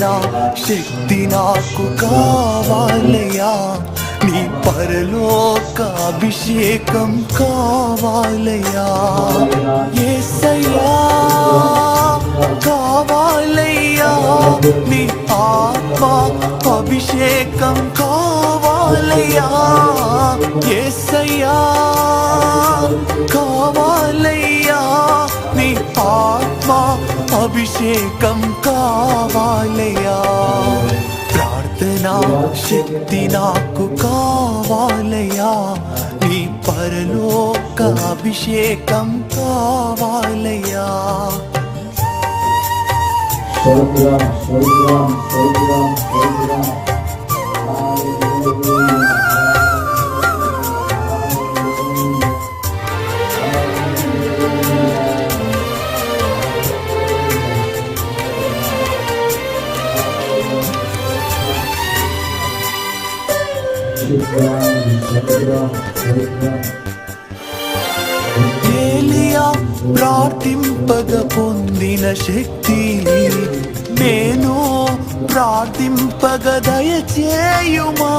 నా శక్తి నాకు కావాలయ్యా. నీ పరలోక అభిషేకం కావాలయ్యా. ఏసయ్యా కావాలయ్యా. నీ ఆత్మ అభిషేకం కావాలయ్యా. ఏసయ్యా కావాలయ్యా. నీ ఆత్మ అభిషేకం కావాలయ్యా నా శక్తి నాకు కావాలయ్యా. నీ పరలోక అభిషేకం కావాలయ్యా. స్తోత్రం స్తోత్రం స్తోత్రం స్తోత్రం. ఏలియా ప్రార్థింపగ పొందిన శక్తి నేను ప్రార్థింపగ దయచేయుమా?